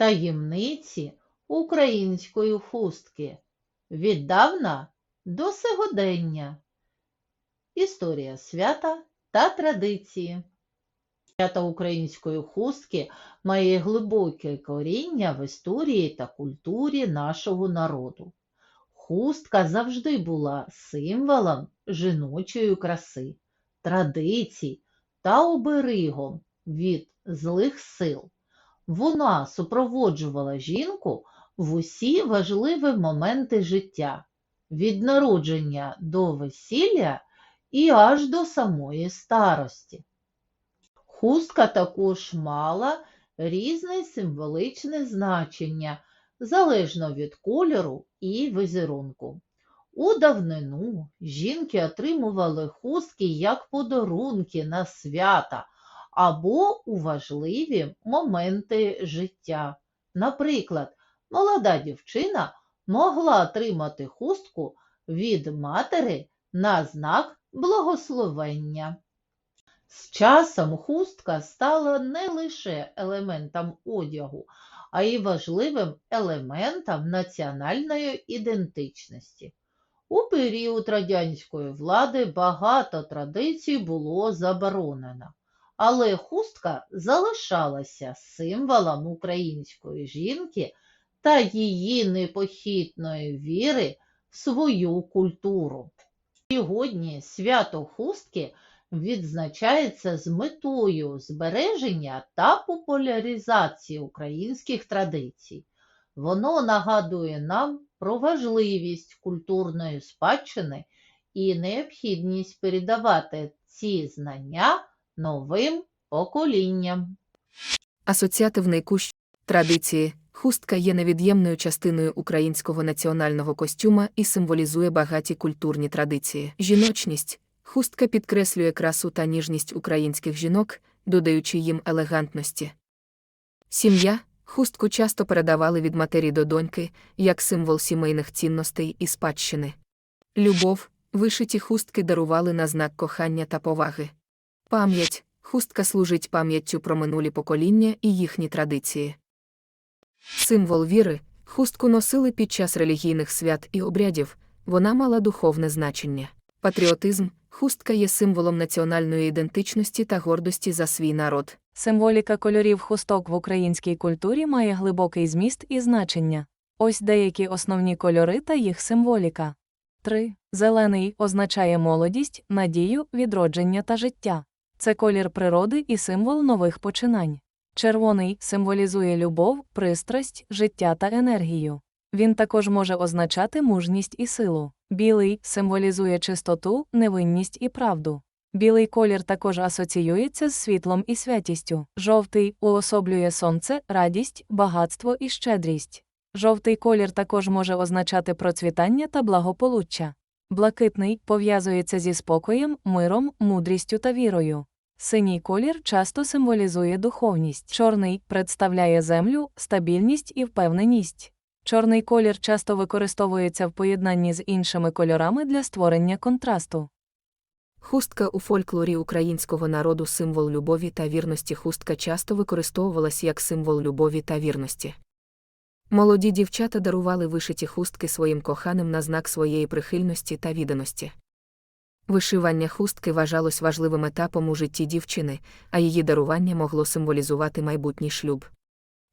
Таємниці української хустки. Віддавна до сьогодення. Історія свята та традиції. Свято української хустки має глибоке коріння в історії та культурі нашого народу. Хустка завжди була символом жіночої краси, традицій та оберігом від злих сил. Вона супроводжувала жінку в усі важливі моменти життя, від народження до весілля і аж до самої старості. Хустка також мала різне символичне значення залежно від кольору і візерунку. У давнину жінки отримували хустки як подарунки на свята або у важливі моменти життя. Наприклад, молода дівчина могла отримати хустку від матері на знак благословення. З часом хустка стала не лише елементом одягу, а й важливим елементом національної ідентичності. У період радянської влади багато традицій було заборонено, але хустка залишалася символом української жінки та її непохитної віри в свою культуру. Сьогодні свято хустки відзначається з метою збереження та популяризації українських традицій. Воно нагадує нам про важливість культурної спадщини і необхідність передавати ці знання новим поколінням. Асоціативний кущ традиції. Хустка є невід'ємною частиною українського національного костюма і символізує багаті культурні традиції. Жіночність. Хустка підкреслює красу та ніжність українських жінок, додаючи їм елегантності. Сім'я. Хустку часто передавали від матері до доньки, як символ сімейних цінностей і спадщини. Любов. Вишиті хустки дарували на знак кохання та поваги. Пам'ять. Хустка служить пам'яттю про минулі покоління і їхні традиції. Символ віри, хустку носили під час релігійних свят і обрядів, вона мала духовне значення. Патріотизм, хустка є символом національної ідентичності та гордості за свій народ. Символіка кольорів хусток в українській культурі має глибокий зміст і значення. Ось деякі основні кольори та їх символіка. 3. Зелений означає молодість, надію, відродження та життя. Це колір природи і символ нових починань. Червоний символізує любов, пристрасть, життя та енергію. Він також може означати мужність і силу. Білий символізує чистоту, невинність і правду. Білий колір також асоціюється з світлом і святістю. Жовтий уособлює сонце, радість, багатство і щедрість. Жовтий колір також може означати процвітання та благополуччя. Блакитний пов'язується зі спокоєм, миром, мудрістю та вірою. Синій колір часто символізує духовність. Чорний представляє землю, стабільність і впевненість. Чорний колір часто використовується в поєднанні з іншими кольорами для створення контрасту. Хустка у фольклорі українського народу символ любові та вірності. Хустка часто використовувалась як символ любові та вірності. Молоді дівчата дарували вишиті хустки своїм коханим на знак своєї прихильності та відданості. Вишивання хустки вважалось важливим етапом у житті дівчини, а її дарування могло символізувати майбутній шлюб.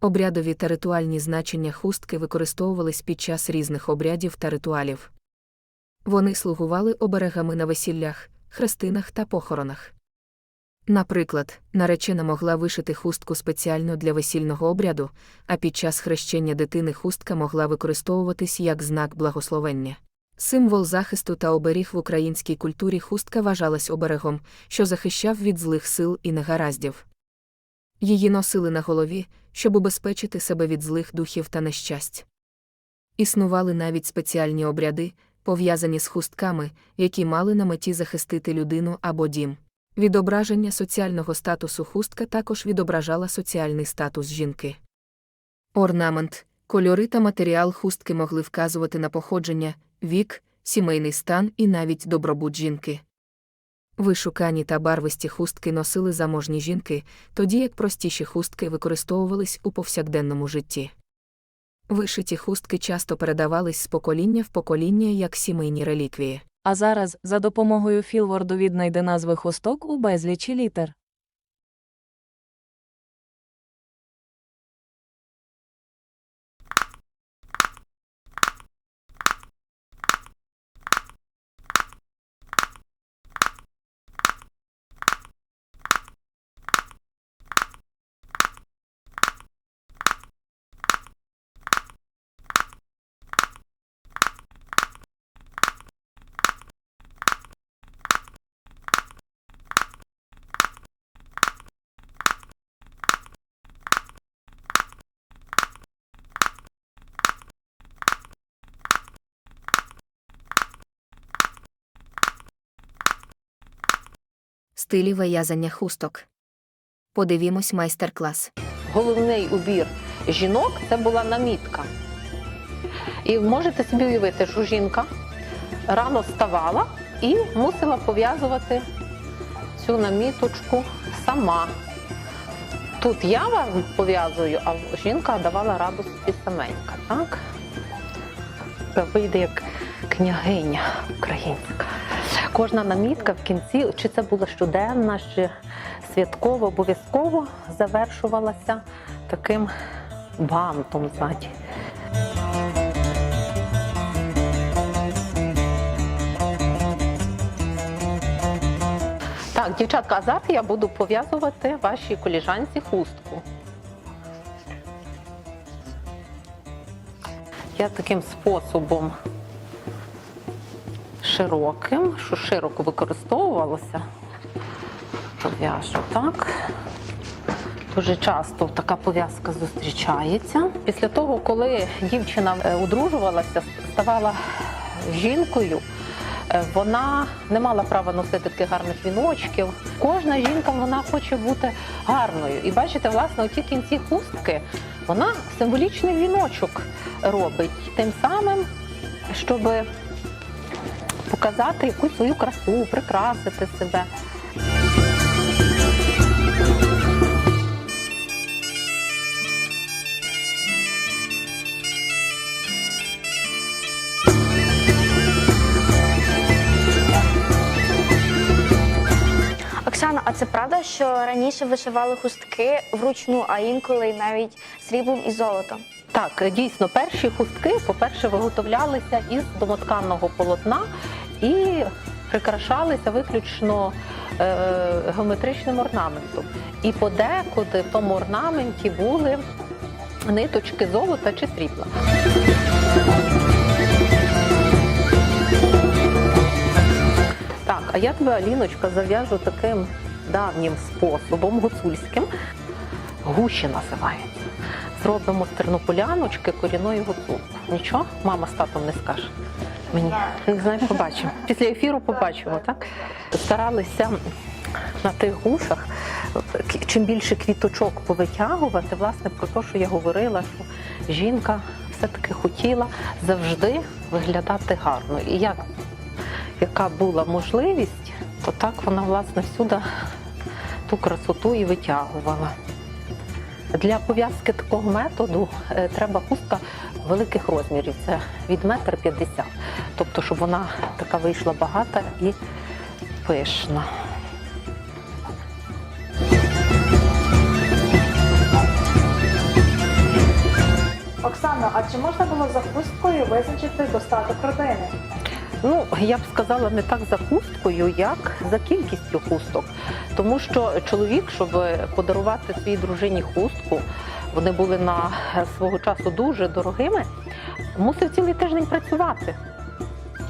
Обрядові та ритуальні значення хустки використовувались під час різних обрядів та ритуалів. Вони слугували оберегами на весіллях, хрестинах та похоронах. Наприклад, наречена могла вишити хустку спеціально для весільного обряду, а під час хрещення дитини хустка могла використовуватись як знак благословення. Символ захисту та оберіг в українській культурі хустка вважалась оберегом, що захищав від злих сил і негараздів. Її носили на голові, щоб убезпечити себе від злих духів та нещасть. Існували навіть спеціальні обряди, пов'язані з хустками, які мали на меті захистити людину або дім. Відображення соціального статусу хустка також відображала соціальний статус жінки. Орнамент, кольори та матеріал хустки могли вказувати на походження, вік, сімейний стан і навіть добробут жінки. Вишукані та барвисті хустки носили заможні жінки, тоді як простіші хустки використовувались у повсякденному житті. Вишиті хустки часто передавались з покоління в покоління як сімейні реліквії. А зараз за допомогою Філворду віднайди назви хусток у безлічі літер. Стилі виязання хусток. Подивімось майстер-клас. головний убір жінок це була намітка. І можете собі уявити, що жінка рано вставала і мусила пов'язувати цю наміточку сама. Тут я вам пов'язую, а жінка давала раду собі саменька. Так? Вийде як княгиня українська. Кожна намітка в кінці, чи це була щоденна, чи святкова, обов'язково завершувалася таким бантом ззаді. Так, дівчатка, а зараз я буду пов'язувати вашій коліжанці хустку. Я таким способом широким, що широко використовувалося, пов'яжу так. Дуже часто така пов'язка зустрічається. Після того, коли дівчина е, одружувалася, ставала жінкою, е, вона не мала права носити таких гарних віночків. Кожна жінка вона хоче бути гарною. І бачите, власне, оті кінці хустки вона символічний віночок робить, тим самим, щоб показати якусь свою красу, прикрасити себе. Оксана, а це правда, що раніше вишивали хустки вручну, а інколи навіть сріблом і золотом? Так, дійсно, перші хустки, по-перше, виготовлялися із домотканного полотна і прикрашалися виключно е, геометричним орнаментом. І подекуди в тому орнаменті були ниточки золота чи срібла. А я тебе, Аліночка, зав'яжу таким давнім способом, гуцульським. Гуші називається. Зробимо з тернополяночки корінної гуцулки. Нічого, мама з татом не скаже. Мені не знаю, побачимо. Після ефіру побачимо, так? Старалися на тих гушах чим більше квіточок повитягувати, власне, про те, що я говорила, що жінка все-таки хотіла завжди виглядати гарно. І як яка була можливість, то так вона власне всюди ту красоту і витягувала. Для пов'язки такого методу е, треба хустка великих розмірів, це від метр п'ятдесят. Тобто, щоб вона така вийшла багата і пишна. Оксано, а чи можна було за хусткою визначити достаток родини? Ну, я б сказала, не так за хусткою, як за кількістю хусток. Тому що чоловік, щоб подарувати своїй дружині хустку, вони були на свого часу дуже дорогими, мусив цілий тиждень працювати.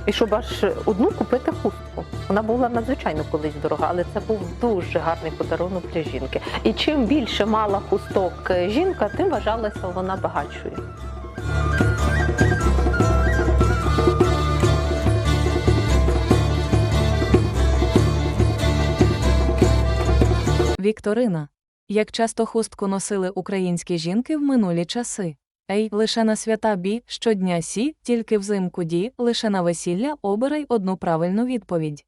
І щоб аж одну купити хустку. Вона була надзвичайно колись дорога, але це був дуже гарний подарунок для жінки. І чим більше мала хусток жінка, тим вважалася вона багатшою. Вікторина. Як часто хустку носили українські жінки в минулі часи? Ей, лише на свята бі, щодня сі, тільки взимку ді, лише на весілля обирай одну правильну відповідь.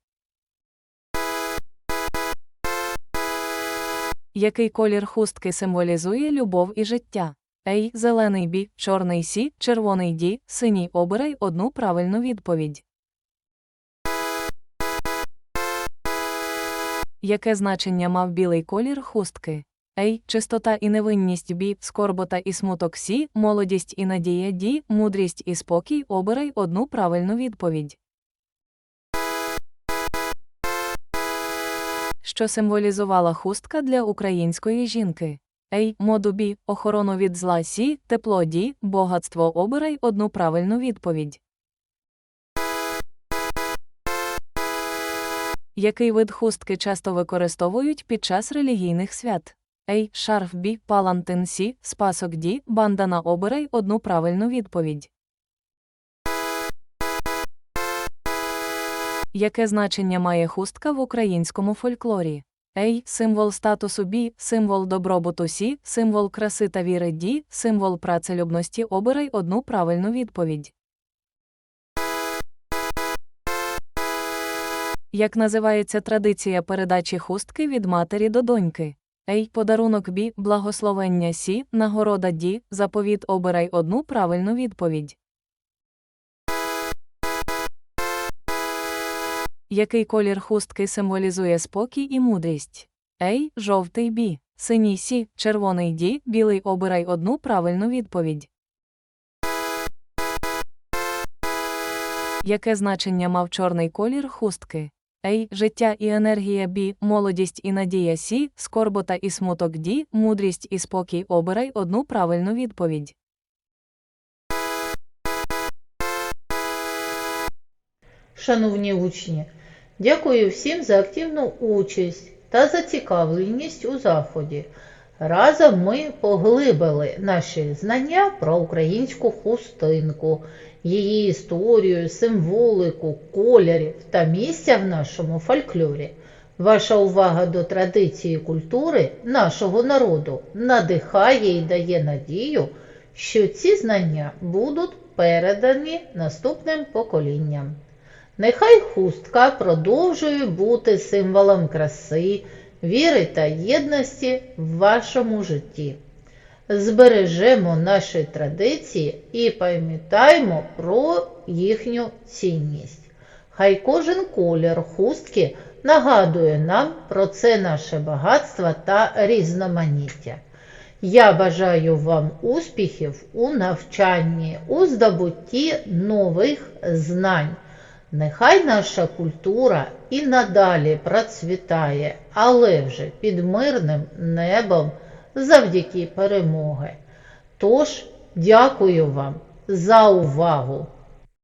Який колір хустки символізує любов і життя? Ей, зелений бі, чорний сі, червоний ді, синій обирай одну правильну відповідь. Яке значення мав білий колір хустки? Ей, чистота і невинність бі, скорбота і смуток сі, молодість і надія ді, мудрість і спокій обирай одну правильну відповідь. Що символізувала хустка для української жінки? Ей, моду бі, охорону від зла сі, тепло ді, богатство обирай одну правильну відповідь. Який вид хустки часто використовують під час релігійних свят? Ей, шарф бі, палантин сі, спасок ді, бандана обирай одну правильну відповідь. Яке значення має хустка в українському фольклорі? Ей, символ статусу бі, символ добробуту сі, символ краси та віри ді, символ працелюбності обирай одну правильну відповідь. Як називається традиція передачі хустки від матері до доньки? Ей, подарунок бі, благословення сі, нагорода ді, заповіт обирай одну правильну відповідь. Який колір хустки символізує спокій і мудрість? Ей, жовтий бі, синій сі, червоний ді, білий обирай одну правильну відповідь. Яке значення мав чорний колір хустки? Ей, життя і енергія бі, молодість і надія сі, скорбота і смуток ді, мудрість і спокій обирай одну правильну відповідь. Шановні учні, дякую всім за активну участь та зацікавленість у заході. Разом ми поглибили наші знання про українську хустинку, її історію, символику, кольорів та місця в нашому фольклорі. Ваша увага до традиції культури нашого народу надихає і дає надію, що ці знання будуть передані наступним поколінням. Нехай хустка продовжує бути символом краси, віри та єдності в вашому житті. Збережемо наші традиції і пам'ятаємо про їхню цінність. Хай кожен колір хустки нагадує нам про це наше багатство та різноманіття. Я бажаю вам успіхів у навчанні, у здобутті нових знань. Нехай наша культура і надалі процвітає, але вже під мирним небом завдяки перемоги. Тож, дякую вам за увагу!